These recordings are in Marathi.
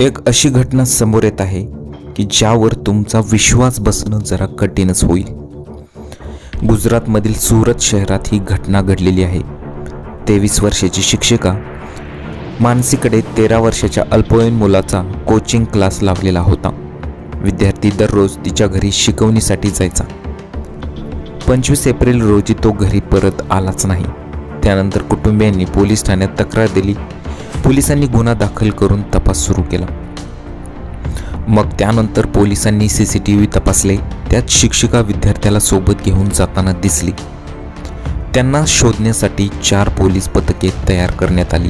एक अशी घटना समोर येत आहे की ज्यावर तुमचा विश्वास बसणं जरा कठीणच होईल. गुजरातमधील सुरत शहरात ही घटना घडलेली आहे. तेवीस वर्षाची शिक्षिका मानसीकडे तेरा वर्षाच्या अल्पवयीन मुलाचा कोचिंग क्लास लावलेला होता. विद्यार्थी दररोज तिच्या घरी शिकवणीसाठी जायचा. पंचवीस एप्रिल रोजी तो घरी परत आलाच नाही. त्यानंतर कुटुंबियांनी पोलीस ठाण्यात तक्रार दिली. पोलिसांनी गुन्हा दाखल करून तपास सुरू केला. मग त्यानंतर पोलिसांनी सी सी टी व्ही तपासले त्यात शिक्षिका विद्यार्थ्याला सोबत घेऊन जाताना दिसली. त्यांना शोधण्यासाठी चार पोलीस पथके तयार करण्यात आली.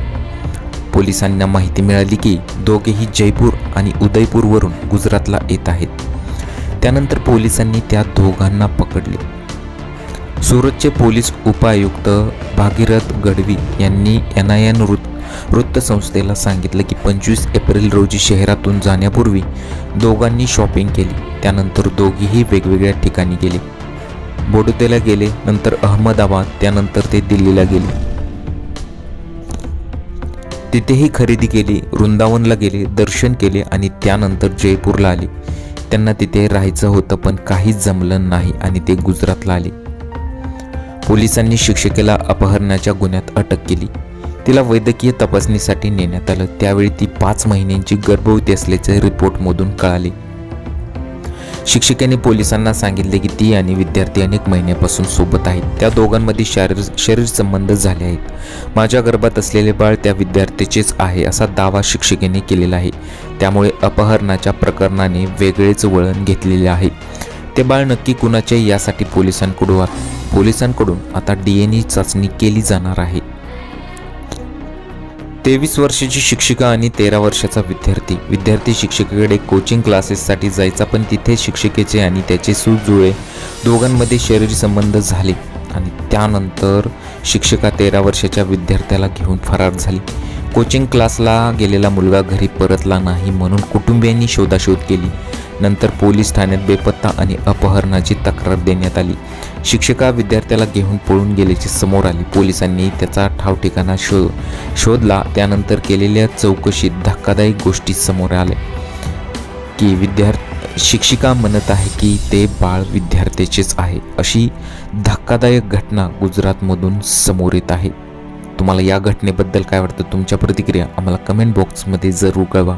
पोलिसांना माहिती मिळाली की दोघेही जयपूर आणि उदयपूरवरून गुजरातला येत आहेत. त्यानंतर पोलिसांनी त्या दोघांना पकडले. सुरतचे पोलीस उपायुक्त भागीरथ गडवी यांनी एन आय एन वृत्त वृत्तसंस्थेला सांगितलं की पंचवीस एप्रिल रोजी शहरातून जाण्यापूर्वी दोघांनी शॉपिंग केली. त्यानंतर दोघीही वेगवेगळ्या ठिकाणी गेले. बोडोदेला गेले नंतर अहमदाबाद त्यानंतर ते दिल्लीला गेले. तिथेही खरेदी केली वृंदावनला गेले दर्शन केले आणि त्यानंतर जयपूरला आले. त्यांना तिथे राहायचं होतं पण काहीच जमलं नाही आणि ते गुजरातला आले. पोलिसांनी शिक्षिकेला अपहरणाच्या गुन्ह्यात अटक केली. तिला वैद्यकीय तपासणीसाठी नेण्यात आलं. त्यावेळी ती पाच महिन्यांची गर्भवती असल्याचे रिपोर्टमधून कळाले. शिक्षिकेने पोलिसांना सांगितले की ती आणि विद्यार्थी अनेक महिन्यापासून सोबत आहेत. त्या दोघांमध्ये शारीर शरीर संबंध झाले आहेत. माझ्या गर्भात असलेले बाळ त्या विद्यार्थ्याचेच आहे असा दावा शिक्षिकेने केलेला आहे. त्यामुळे अपहरणाच्या प्रकरणाने वेगळेच वळण घेतलेले आहे. ते बाळ नक्की कुणाचे यासाठी पोलिसांकडून पोलिसांकडून आता डी एन ए चाचणी केली जाणार आहे. तेवीस वर्षाची शिक्षिका आणि तेरा वर्षाचा विद्यार्थी. विद्यार्थी शिक्षिकेकडे कोचिंग क्लासेससाठी जायचा पण तिथे शिक्षिकेचे आणि त्याचे सुजुळे दोघांमध्ये शरीर संबंध झाले आणि त्यानंतर शिक्षिका तेरा वर्षाच्या विद्यार्थ्याला घेऊन फरार झाली. कोचिंग क्लासला गेलेला मुलगा घरी परतला नाही म्हणून कुटुंबियांनी शोधाशोध केली. नंतर पोलीस ठाण्यात बेपत्ता आणि अपहरणाची तक्रार देण्यात आली. शिक्षिका विद्यार्थ्याला घेऊन पळून गेल्याचे समोर आले. पोलिसांनी त्याचा ठावठिकाणा शो शोधला. त्यानंतर केलेल्या चौकशीत धक्कादायक गोष्टी समोर आल्या. की विद्यार्थी शिक्षिका म्हणत आहे की ते बाळ विद्यार्थ्याचेच आहे. अशी धक्कादायक घटना गुजरातमधून समोर येत आहे. तुम्हाला या घटनेबद्दल काय वाटतं? तुमच्या प्रतिक्रिया आम्हाला कमेंट बॉक्समध्ये जरूर कळवा.